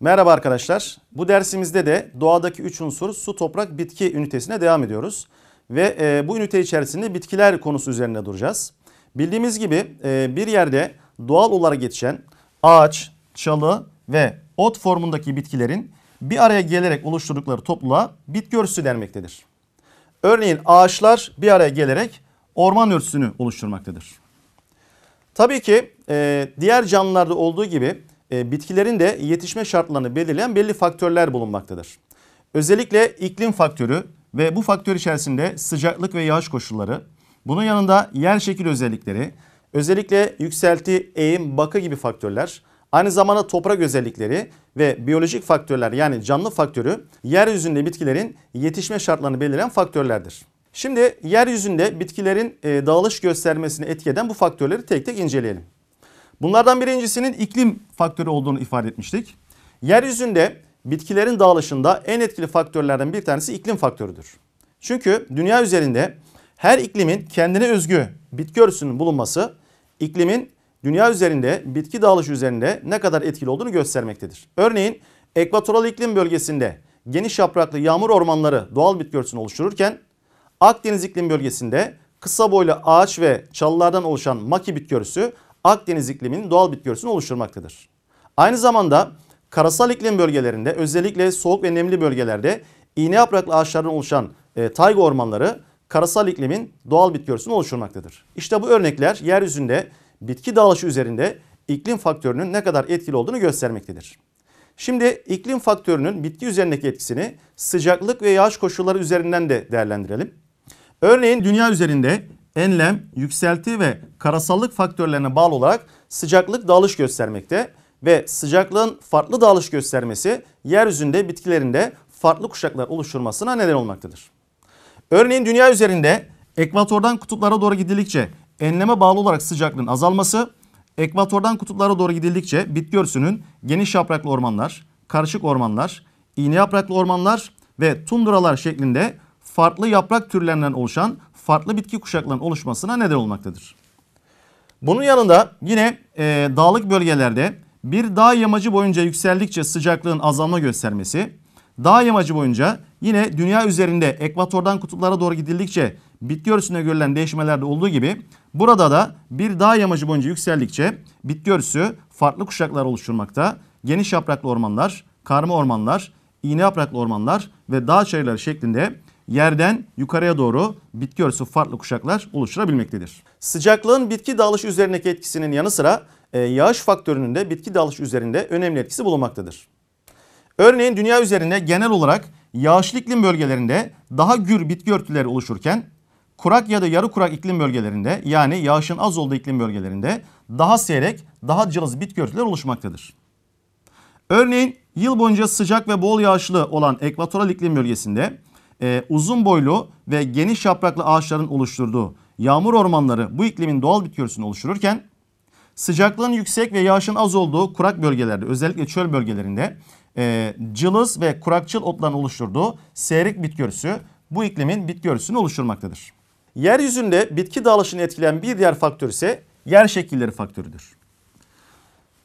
Merhaba arkadaşlar. Bu dersimizde de doğadaki 3 unsur su, toprak, bitki ünitesine devam ediyoruz. Ve e, bu ünite içerisinde bitkiler konusu üzerine duracağız. Bildiğimiz gibi e, bir yerde doğal olarak yetişen ağaç, çalı ve ot formundaki bitkilerin bir araya gelerek oluşturdukları topluluğa bitki örtüsü denmektedir. Örneğin ağaçlar bir araya gelerek orman örtüsünü oluşturmaktadır. Tabii ki e, diğer canlılarda olduğu gibi e, bitkilerin de yetişme şartlarını belirleyen belli faktörler bulunmaktadır. Özellikle iklim faktörü ve bu faktör içerisinde sıcaklık ve yağış koşulları, bunun yanında yer şekil özellikleri, özellikle yükselti, eğim, bakı gibi faktörler, aynı zamanda toprak özellikleri ve biyolojik faktörler yani canlı faktörü yeryüzünde bitkilerin yetişme şartlarını belirleyen faktörlerdir. Şimdi yeryüzünde bitkilerin e, dağılış göstermesini etki bu faktörleri tek tek inceleyelim. Bunlardan birincisinin iklim faktörü olduğunu ifade etmiştik. Yeryüzünde bitkilerin dağılışında en etkili faktörlerden bir tanesi iklim faktörüdür. Çünkü dünya üzerinde her iklimin kendine özgü bitki örtüsünün bulunması iklimin dünya üzerinde bitki dağılışı üzerinde ne kadar etkili olduğunu göstermektedir. Örneğin ekvatoral iklim bölgesinde geniş yapraklı yağmur ormanları doğal bitki örtüsünü oluştururken Akdeniz iklim bölgesinde kısa boylu ağaç ve çalılardan oluşan maki bitki örtüsü Akdeniz ikliminin doğal bitki örtüsünü oluşturmaktadır. Aynı zamanda karasal iklim bölgelerinde özellikle soğuk ve nemli bölgelerde iğne yapraklı ağaçlardan oluşan e, tayga ormanları karasal iklimin doğal bitki örtüsünü oluşturmaktadır. İşte bu örnekler yeryüzünde bitki dağılışı üzerinde iklim faktörünün ne kadar etkili olduğunu göstermektedir. Şimdi iklim faktörünün bitki üzerindeki etkisini sıcaklık ve yağış koşulları üzerinden de değerlendirelim. Örneğin dünya üzerinde enlem, yükselti ve karasallık faktörlerine bağlı olarak sıcaklık dağılış göstermekte ve sıcaklığın farklı dağılış göstermesi yeryüzünde bitkilerinde farklı kuşaklar oluşturmasına neden olmaktadır. Örneğin dünya üzerinde ekvatordan kutuplara doğru gidildikçe enleme bağlı olarak sıcaklığın azalması, ekvatordan kutuplara doğru gidildikçe bitki örtüsünün geniş yapraklı ormanlar, karışık ormanlar, iğne yapraklı ormanlar ve tundralar şeklinde farklı yaprak türlerinden oluşan farklı bitki kuşaklarının oluşmasına neden olmaktadır. Bunun yanında yine e, dağlık bölgelerde bir dağ yamacı boyunca yükseldikçe sıcaklığın azalma göstermesi, dağ yamacı boyunca yine dünya üzerinde ekvatordan kutuplara doğru gidildikçe bitki örtüsüne görülen değişmelerde olduğu gibi burada da bir dağ yamacı boyunca yükseldikçe bitki örtüsü farklı kuşaklar oluşturmakta. Geniş yapraklı ormanlar, karma ormanlar, iğne yapraklı ormanlar ve dağ çayırları şeklinde yerden yukarıya doğru bitki örtüsü farklı kuşaklar oluşturabilmektedir. Sıcaklığın bitki dağılışı üzerindeki etkisinin yanı sıra e, yağış faktörünün de bitki dağılışı üzerinde önemli etkisi bulunmaktadır. Örneğin dünya üzerinde genel olarak yağışlı iklim bölgelerinde daha gür bitki örtüleri oluşurken kurak ya da yarı kurak iklim bölgelerinde yani yağışın az olduğu iklim bölgelerinde daha seyrek, daha cılız bitki örtüleri oluşmaktadır. Örneğin yıl boyunca sıcak ve bol yağışlı olan ekvatoral iklim bölgesinde e, uzun boylu ve geniş yapraklı ağaçların oluşturduğu yağmur ormanları bu iklimin doğal bitki oluştururken sıcaklığın yüksek ve yağışın az olduğu kurak bölgelerde özellikle çöl bölgelerinde e, cılız ve kurakçıl otların oluşturduğu seyrek bitki bu iklimin bitki oluşturmaktadır. Yeryüzünde bitki dağılışını etkileyen bir diğer faktör ise yer şekilleri faktörüdür.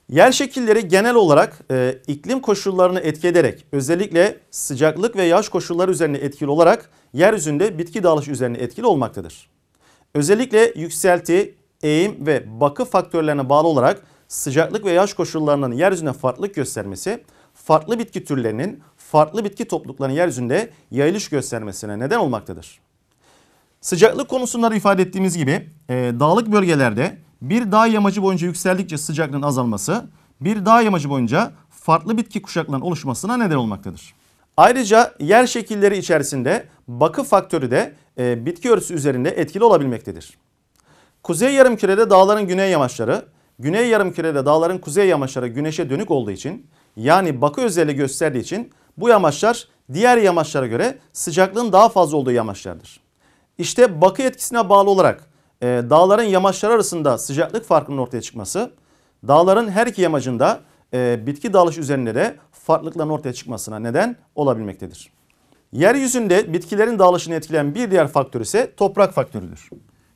Yer şekilleri genel olarak e, iklim koşullarını etki ederek özellikle sıcaklık ve yağış koşulları üzerine etkili olarak yeryüzünde bitki dağılışı üzerine etkili olmaktadır. Özellikle yükselti, eğim ve bakı faktörlerine bağlı olarak sıcaklık ve yağış koşullarının yeryüzünde farklılık göstermesi, farklı bitki türlerinin farklı bitki topluluklarının yeryüzünde yayılış göstermesine neden olmaktadır. Sıcaklık konusunda da ifade ettiğimiz gibi e, dağlık bölgelerde bir dağ yamacı boyunca yükseldikçe sıcaklığın azalması bir dağ yamacı boyunca farklı bitki kuşaklarının oluşmasına neden olmaktadır. Ayrıca yer şekilleri içerisinde bakı faktörü de e, bitki örtüsü üzerinde etkili olabilmektedir. Kuzey yarımkürede dağların güney yamaçları, güney yarımkürede dağların kuzey yamaçları güneşe dönük olduğu için yani bakı özelliği gösterdiği için bu yamaçlar diğer yamaçlara göre sıcaklığın daha fazla olduğu yamaçlardır. İşte bakı etkisine bağlı olarak e, dağların yamaçları arasında sıcaklık farkının ortaya çıkması, dağların her iki yamacında e, bitki dalış üzerinde de farklılıkların ortaya çıkmasına neden olabilmektedir. Yeryüzünde bitkilerin dağılışını etkileyen bir diğer faktör ise toprak faktörüdür.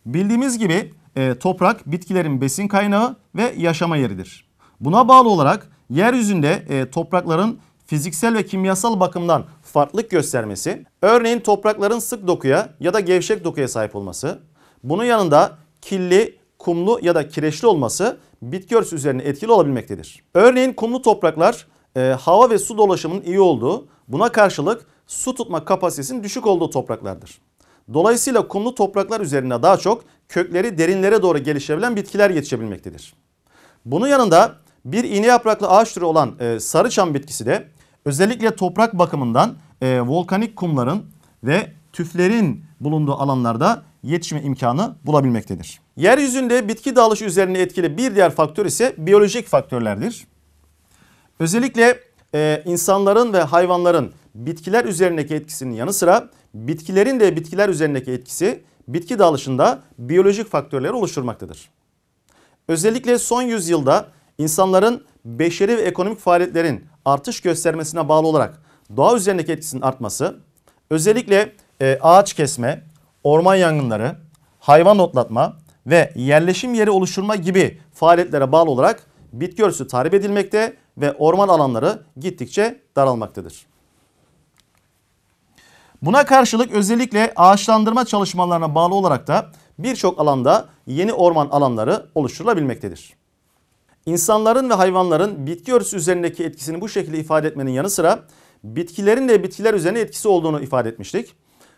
Bildiğimiz gibi e, toprak bitkilerin besin kaynağı ve yaşama yeridir. Buna bağlı olarak yeryüzünde e, toprakların fiziksel ve kimyasal bakımdan farklılık göstermesi, örneğin toprakların sık dokuya ya da gevşek dokuya sahip olması, bunun yanında killi, kumlu ya da kireçli olması bitki örtüsü üzerine etkili olabilmektedir. Örneğin kumlu topraklar e, hava ve su dolaşımının iyi olduğu, buna karşılık su tutma kapasitesinin düşük olduğu topraklardır. Dolayısıyla kumlu topraklar üzerine daha çok kökleri derinlere doğru gelişebilen bitkiler yetişebilmektedir. Bunun yanında bir iğne yapraklı ağaç türü olan e, sarı çam bitkisi de özellikle toprak bakımından e, volkanik kumların ve tüflerin bulunduğu alanlarda yetişme imkanı bulabilmektedir. Yeryüzünde bitki dağılışı üzerine etkili bir diğer faktör ise biyolojik faktörlerdir. Özellikle e, insanların ve hayvanların bitkiler üzerindeki etkisinin yanı sıra bitkilerin de bitkiler üzerindeki etkisi bitki dağılışında biyolojik faktörleri oluşturmaktadır. Özellikle son yüzyılda insanların beşeri ve ekonomik faaliyetlerin artış göstermesine bağlı olarak doğa üzerindeki etkisinin artması, özellikle e, ağaç kesme, orman yangınları, hayvan otlatma ve yerleşim yeri oluşturma gibi faaliyetlere bağlı olarak bitki örtüsü tahrip edilmekte ve orman alanları gittikçe daralmaktadır. Buna karşılık özellikle ağaçlandırma çalışmalarına bağlı olarak da birçok alanda yeni orman alanları oluşturulabilmektedir. İnsanların ve hayvanların bitki örtüsü üzerindeki etkisini bu şekilde ifade etmenin yanı sıra bitkilerin de bitkiler üzerine etkisi olduğunu ifade etmiştik.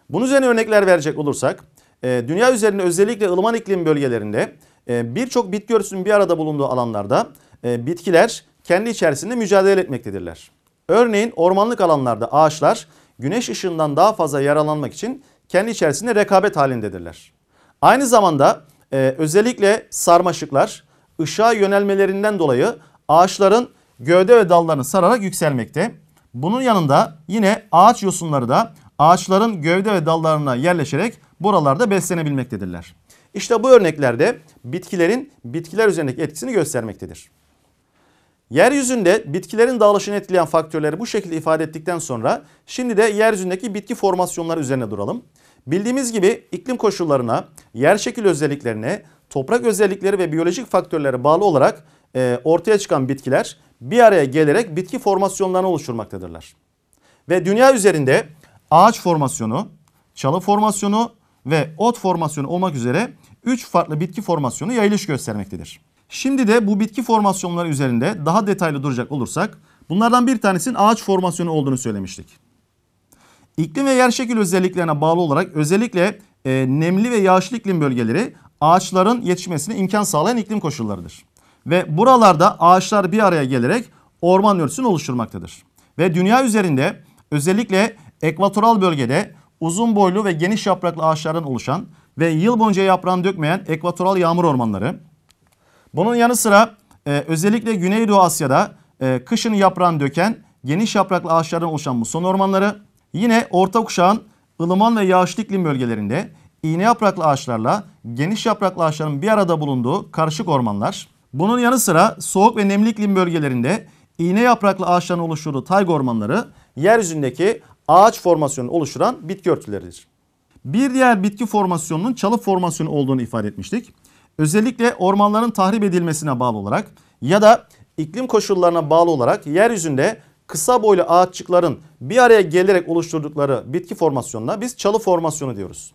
Bunun üzerine örnekler verecek olursak e, dünya üzerinde özellikle ılıman iklim bölgelerinde e, birçok bitki örtüsünün bir arada bulunduğu alanlarda e, bitkiler kendi içerisinde mücadele etmektedirler. Örneğin ormanlık alanlarda ağaçlar güneş ışığından daha fazla yararlanmak için kendi içerisinde rekabet halindedirler. Aynı zamanda özellikle sarmaşıklar ışığa yönelmelerinden dolayı ağaçların gövde ve dallarını sararak yükselmekte. Bunun yanında yine ağaç yosunları da ağaçların gövde ve dallarına yerleşerek buralarda beslenebilmektedirler. İşte bu örneklerde bitkilerin bitkiler üzerindeki etkisini göstermektedir. Yeryüzünde bitkilerin dağılışını etkileyen faktörleri bu şekilde ifade ettikten sonra şimdi de yeryüzündeki bitki formasyonları üzerine duralım. Bildiğimiz gibi iklim koşullarına, yer şekil özelliklerine, toprak özellikleri ve biyolojik faktörlere bağlı olarak e, ortaya çıkan bitkiler bir araya gelerek bitki formasyonlarını oluşturmaktadırlar. Ve dünya üzerinde ağaç formasyonu, çalı formasyonu ve ot formasyonu olmak üzere 3 farklı bitki formasyonu yayılış göstermektedir. Şimdi de bu bitki formasyonları üzerinde daha detaylı duracak olursak bunlardan bir tanesinin ağaç formasyonu olduğunu söylemiştik. İklim ve yerşekil özelliklerine bağlı olarak özellikle e, nemli ve yağışlı iklim bölgeleri ağaçların yetişmesine imkan sağlayan iklim koşullarıdır. Ve buralarda ağaçlar bir araya gelerek orman örtüsünü oluşturmaktadır. Ve dünya üzerinde özellikle ekvatoral bölgede uzun boylu ve geniş yapraklı ağaçlardan oluşan ve yıl boyunca yaprağını dökmeyen ekvatoral yağmur ormanları. Bunun yanı sıra e, özellikle Güneydoğu Asya'da e, kışın yaprağını döken geniş yapraklı ağaçlardan oluşan muson ormanları. Yine orta kuşağın ılıman ve yağışlı iklim bölgelerinde iğne yapraklı ağaçlarla geniş yapraklı ağaçların bir arada bulunduğu karışık ormanlar. Bunun yanı sıra soğuk ve nemli iklim bölgelerinde iğne yapraklı ağaçların oluşturduğu tayga ormanları yeryüzündeki ağaç formasyonu oluşturan bitki örtüleridir. Bir diğer bitki formasyonunun çalı formasyonu olduğunu ifade etmiştik. Özellikle ormanların tahrip edilmesine bağlı olarak ya da iklim koşullarına bağlı olarak yeryüzünde kısa boylu ağaççıkların bir araya gelerek oluşturdukları bitki formasyonuna biz çalı formasyonu diyoruz.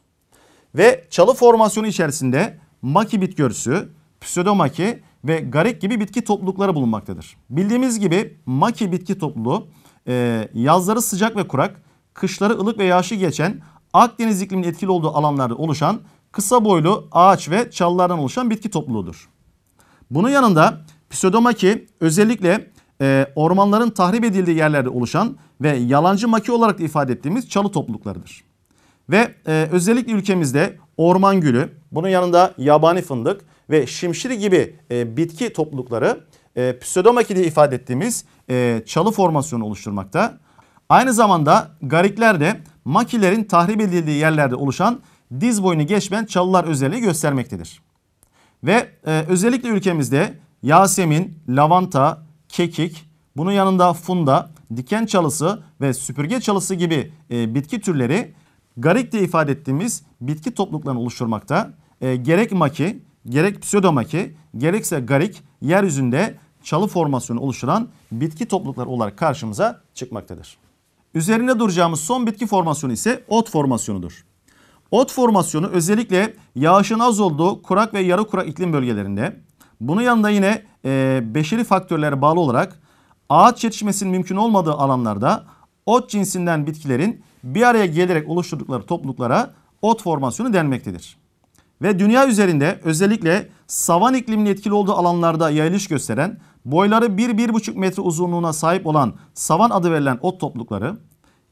Ve çalı formasyonu içerisinde maki bitki örtüsü, pseudomaki ve garik gibi bitki toplulukları bulunmaktadır. Bildiğimiz gibi maki bitki topluluğu yazları sıcak ve kurak, kışları ılık ve yağışlı geçen Akdeniz ikliminin etkili olduğu alanlarda oluşan kısa boylu ağaç ve çalılardan oluşan bitki topluluğudur. Bunun yanında pseudomaki özellikle e, ormanların tahrip edildiği yerlerde oluşan ve yalancı maki olarak da ifade ettiğimiz çalı topluluklarıdır. Ve e, özellikle ülkemizde orman gülü, bunun yanında yabani fındık ve şimşiri gibi e, bitki toplulukları e, pseudomaki diye ifade ettiğimiz e, çalı formasyonu oluşturmakta. Aynı zamanda garikler de makilerin tahrip edildiği yerlerde oluşan diz boyunu geçmeyen çalılar özelliği göstermektedir. Ve e, özellikle ülkemizde yasemin, lavanta, kekik, bunun yanında funda, diken çalısı ve süpürge çalısı gibi e, bitki türleri garik diye ifade ettiğimiz bitki topluluklarını oluşturmakta. E, gerek maki, gerek pseudomaki, gerekse garik yeryüzünde çalı formasyonu oluşturan bitki toplulukları olarak karşımıza çıkmaktadır. Üzerinde duracağımız son bitki formasyonu ise ot formasyonudur. Ot formasyonu özellikle yağışın az olduğu kurak ve yarı kurak iklim bölgelerinde bunun yanında yine e, beşeri faktörlere bağlı olarak ağaç yetişmesinin mümkün olmadığı alanlarda ot cinsinden bitkilerin bir araya gelerek oluşturdukları topluluklara ot formasyonu denmektedir. Ve dünya üzerinde özellikle savan ikliminin etkili olduğu alanlarda yayılış gösteren boyları 1-1,5 metre uzunluğuna sahip olan savan adı verilen ot toplulukları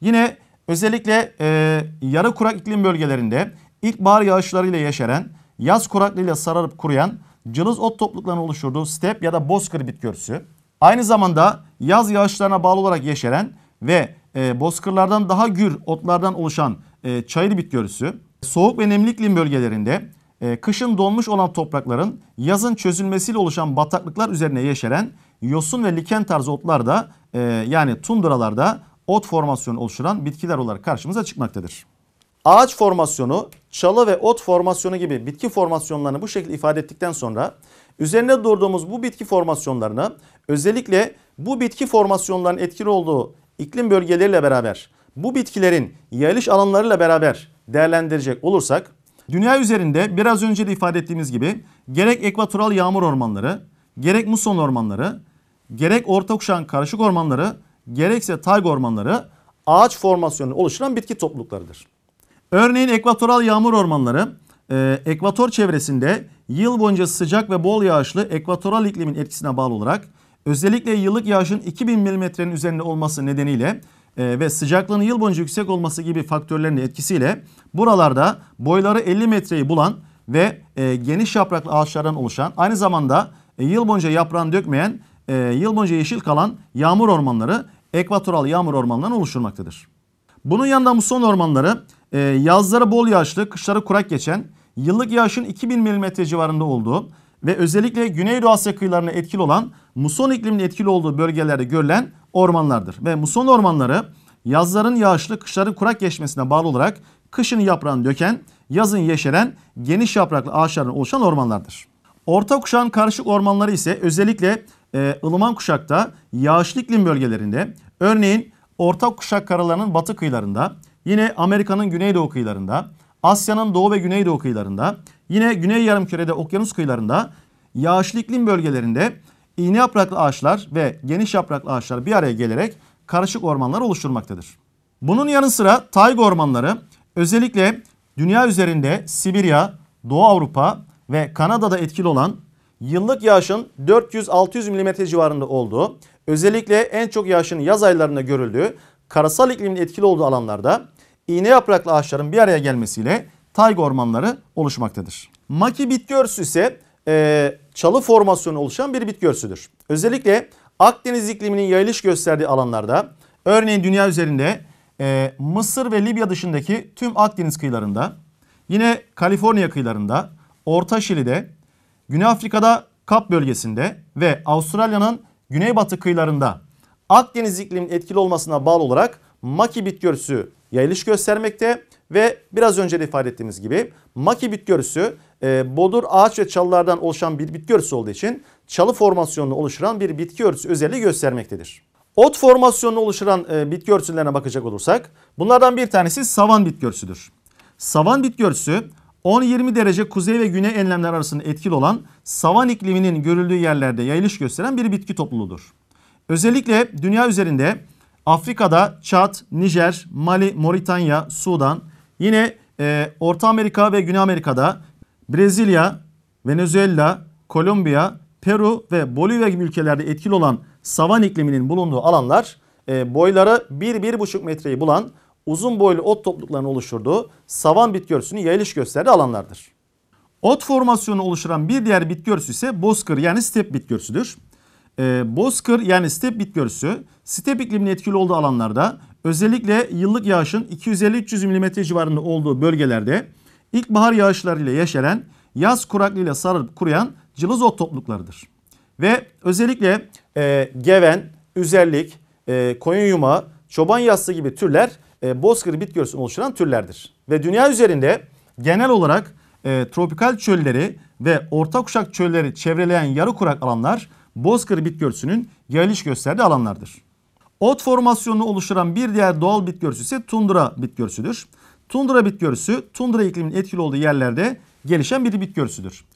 yine özellikle e, yarı kurak iklim bölgelerinde ilkbahar yağışlarıyla yeşeren, yaz kuraklığıyla sararıp kuruyan cılız ot topluluklarının oluşturduğu step ya da bozkır bitki örtüsü. Aynı zamanda yaz yağışlarına bağlı olarak yeşeren ve e, bozkırlardan daha gür otlardan oluşan e, çayır bitki örtüsü. Soğuk ve nemli iklim bölgelerinde e, kışın donmuş olan toprakların yazın çözülmesiyle oluşan bataklıklar üzerine yeşeren yosun ve liken tarzı otlar da e, yani tundralarda ot formasyonu oluşturan bitkiler olarak karşımıza çıkmaktadır. Ağaç formasyonu, çalı ve ot formasyonu gibi bitki formasyonlarını bu şekilde ifade ettikten sonra üzerine durduğumuz bu bitki formasyonlarını özellikle bu bitki formasyonlarının etkili olduğu iklim bölgeleriyle beraber bu bitkilerin yayılış alanlarıyla beraber değerlendirecek olursak dünya üzerinde biraz önce de ifade ettiğimiz gibi gerek ekvatoral yağmur ormanları, gerek muson ormanları, gerek orta kuşağın karışık ormanları, gerekse tayga ormanları ağaç formasyonu oluşturan bitki topluluklarıdır. Örneğin ekvatoral yağmur ormanları e, ekvator çevresinde yıl boyunca sıcak ve bol yağışlı ekvatoral iklimin etkisine bağlı olarak özellikle yıllık yağışın 2000 milimetrenin üzerinde olması nedeniyle e, ve sıcaklığın yıl boyunca yüksek olması gibi faktörlerin etkisiyle buralarda boyları 50 metreyi bulan ve e, geniş yapraklı ağaçlardan oluşan aynı zamanda e, yıl boyunca yaprağını dökmeyen e, yıl boyunca yeşil kalan yağmur ormanları ekvatoral yağmur ormanlarından oluşturmaktadır. Bunun yanında muson ormanları e, yazları bol yağışlı, kışları kurak geçen, yıllık yağışın 2000 mm civarında olduğu ve özellikle Güneydoğu Asya kıyılarına etkili olan muson ikliminin etkili olduğu bölgelerde görülen ormanlardır. Ve muson ormanları yazların yağışlı, kışların kurak geçmesine bağlı olarak kışın yaprağını döken, yazın yeşeren, geniş yapraklı ağaçlardan oluşan ormanlardır. Orta kuşağın karışık ormanları ise özellikle e, ılıman kuşakta yağışlı iklim bölgelerinde örneğin orta kuşak karalarının batı kıyılarında, yine Amerika'nın güneydoğu kıyılarında, Asya'nın doğu ve güneydoğu kıyılarında, yine güney yarımkürede okyanus kıyılarında yağışlı iklim bölgelerinde iğne yapraklı ağaçlar ve geniş yapraklı ağaçlar bir araya gelerek karışık ormanlar oluşturmaktadır. Bunun yanı sıra tayga ormanları özellikle dünya üzerinde Sibirya, Doğu Avrupa ve Kanada'da etkili olan yıllık yağışın 400-600 mm civarında olduğu, özellikle en çok yağışın yaz aylarında görüldüğü, karasal iklimin etkili olduğu alanlarda iğne yapraklı ağaçların bir araya gelmesiyle tayga ormanları oluşmaktadır. Maki bitki örtüsü ise e, çalı formasyonu oluşan bir bitki örtüsüdür. Özellikle Akdeniz ikliminin yayılış gösterdiği alanlarda, örneğin dünya üzerinde e, Mısır ve Libya dışındaki tüm Akdeniz kıyılarında, yine Kaliforniya kıyılarında, Orta Şili'de, Güney Afrika'da Kap bölgesinde ve Avustralya'nın güneybatı kıyılarında Akdeniz ikliminin etkili olmasına bağlı olarak maki bitki örtüsü yayılış göstermekte ve biraz önce de ifade ettiğimiz gibi maki bitki örtüsü e, bodur ağaç ve çalılardan oluşan bir bitki örtüsü olduğu için çalı formasyonunu oluşturan bir bitki örtüsü özelliği göstermektedir. Ot formasyonunu oluşturan e, bitki örtülerine bakacak olursak bunlardan bir tanesi savan bitki örtüsüdür. Savan bitki örtüsü 10-20 derece kuzey ve güney enlemler arasında etkili olan savan ikliminin görüldüğü yerlerde yayılış gösteren bir bitki topluluğudur. Özellikle dünya üzerinde Afrika'da Çad, Nijer, Mali, Moritanya, Sudan, yine e, Orta Amerika ve Güney Amerika'da Brezilya, Venezuela, Kolombiya, Peru ve Bolivya gibi ülkelerde etkili olan savan ikliminin bulunduğu alanlar e, boyları 1-1,5 metreyi bulan uzun boylu ot topluluklarının oluşturduğu savan bitki örtüsünün yayılış gösterdiği alanlardır. Ot formasyonu oluşturan bir diğer bitki örtüsü ise bozkır yani step bitki örtüsüdür. Ee, bozkır yani step bitki örtüsü step ikliminin etkili olduğu alanlarda özellikle yıllık yağışın 250-300 mm civarında olduğu bölgelerde ilkbahar yağışlarıyla yeşeren, yaz kuraklığıyla sarılıp kuruyan cılız ot topluluklarıdır. Ve özellikle e, geven, üzerlik, e, koyun yumağı, çoban yassı gibi türler e, bozkır bitki örtüsünü oluşturan türlerdir. Ve dünya üzerinde genel olarak e, tropikal çölleri ve orta kuşak çölleri çevreleyen yarı kurak alanlar bozkır bitki örtüsünün yayılış gösterdiği alanlardır. Ot formasyonunu oluşturan bir diğer doğal bitki ise tundra bitki. Tundra bitki tundra ikliminin etkili olduğu yerlerde gelişen bir bitki.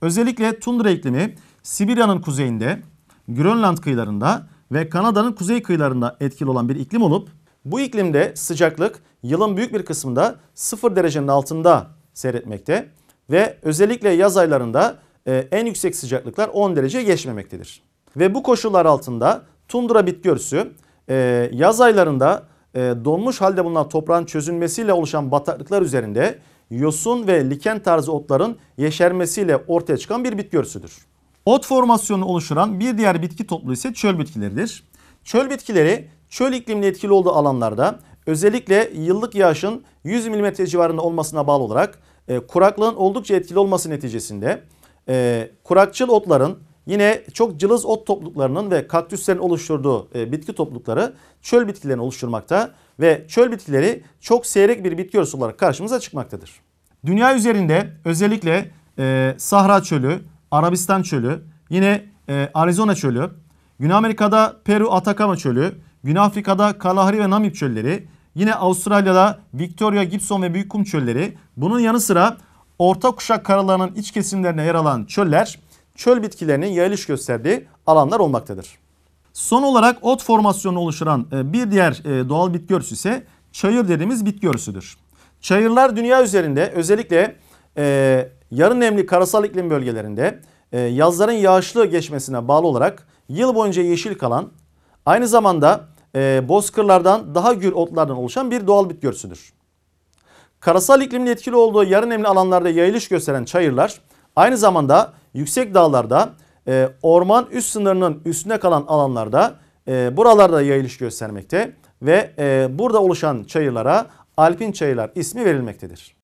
Özellikle tundra iklimi Sibirya'nın kuzeyinde, Grönland kıyılarında ve Kanada'nın kuzey kıyılarında etkili olan bir iklim olup bu iklimde sıcaklık yılın büyük bir kısmında 0 derecenin altında seyretmekte ve özellikle yaz aylarında e, en yüksek sıcaklıklar 10 derece geçmemektedir. Ve bu koşullar altında tundra bitki e, yaz aylarında e, donmuş halde bulunan toprağın çözülmesiyle oluşan bataklıklar üzerinde yosun ve liken tarzı otların yeşermesiyle ortaya çıkan bir bitki örtüsüdür. Ot formasyonu oluşturan bir diğer bitki topluluğu ise çöl bitkileridir. Çöl bitkileri çöl ikliminin etkili olduğu alanlarda özellikle yıllık yağışın 100 mm civarında olmasına bağlı olarak e, kuraklığın oldukça etkili olması neticesinde e, kurakçıl otların yine çok cılız ot topluluklarının ve kaktüslerin oluşturduğu e, bitki toplulukları çöl bitkilerini oluşturmakta ve çöl bitkileri çok seyrek bir bitki örtüsü olarak karşımıza çıkmaktadır. Dünya üzerinde özellikle e, Sahra çölü, Arabistan çölü, yine e, Arizona çölü, Güney Amerika'da Peru Atacama çölü, Güney Afrika'da Kalahari ve Namib çölleri, yine Avustralya'da Victoria, Gibson ve Büyük Kum çölleri, bunun yanı sıra orta kuşak karalarının iç kesimlerine yer alan çöller, çöl bitkilerinin yayılış gösterdiği alanlar olmaktadır. Son olarak ot formasyonu oluşturan e, bir diğer e, doğal bitki örtüsü ise çayır dediğimiz bitki örtüsüdür. Çayırlar dünya üzerinde özellikle e, yarı nemli karasal iklim bölgelerinde e, yazların yağışlı geçmesine bağlı olarak yıl boyunca yeşil kalan aynı zamanda e, bozkırlardan daha gür otlardan oluşan bir doğal bitki örtüsüdür. Karasal iklimin etkili olduğu yarı nemli alanlarda yayılış gösteren çayırlar aynı zamanda yüksek dağlarda e, orman üst sınırının üstünde kalan alanlarda e, buralarda yayılış göstermekte ve e, burada oluşan çayırlara alpin çayırlar ismi verilmektedir.